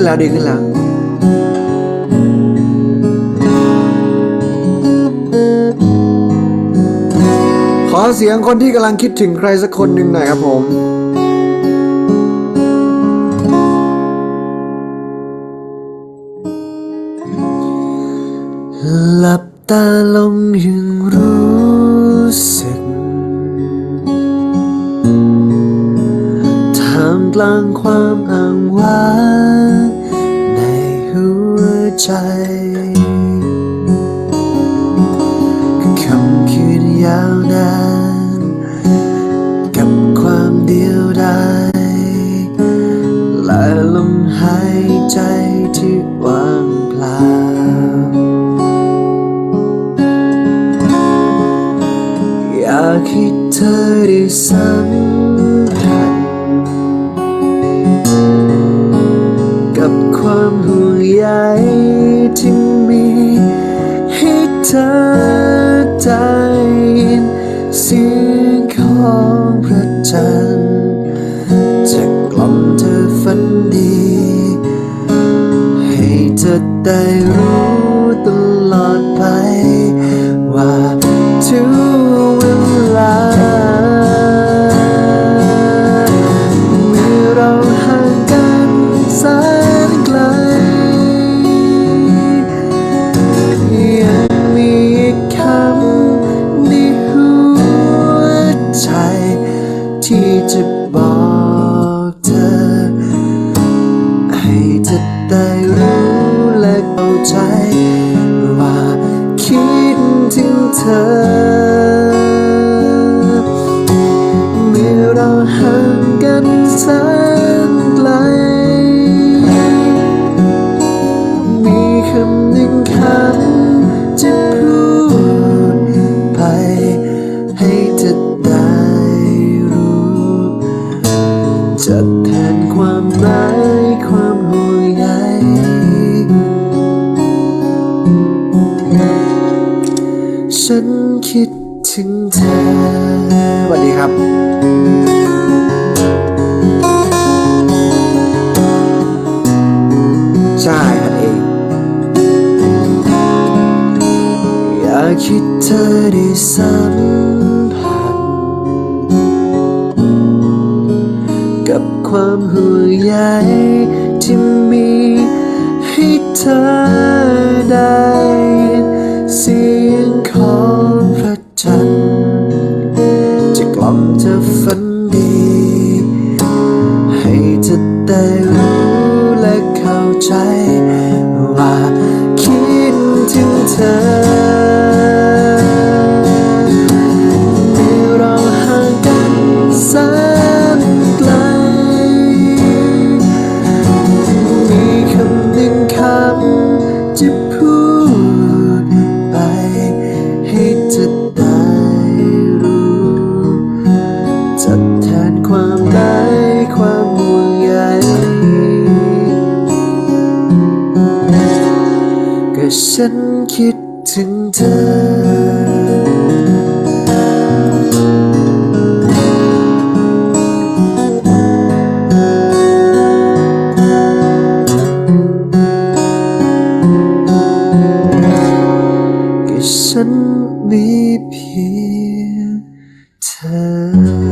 ขึ้นแล้วดีขึ้นแล้วขอเสียงคนที่กำลังคิดถึงใครสักคนหนึ่งหน่อยครับผม ใจคำคืนยาวนานกับความเดียวดายและลมหายใจที่ว่างเปล่าอยากให้เธอได้สัมผัสกับความห่วงใย ธอได้ยินเสียงของพระจันทร์จะกล่อมเธอฝันดี เธอ เมื่อเราห่างกันสัก ถึงเธอสวัสดีครับใช่ครับเอง อยากคิดเธอได้สัมผัสกับความห่วงใยที่มีให้เธอ จะกเธอฝันดี ให้เธอได้รู้และเข้าใจ ว่าคิดถึงเธอเมื่อเราห่างกันสัก ฉันคิดถึงเธอฉันมีเพียงเธอ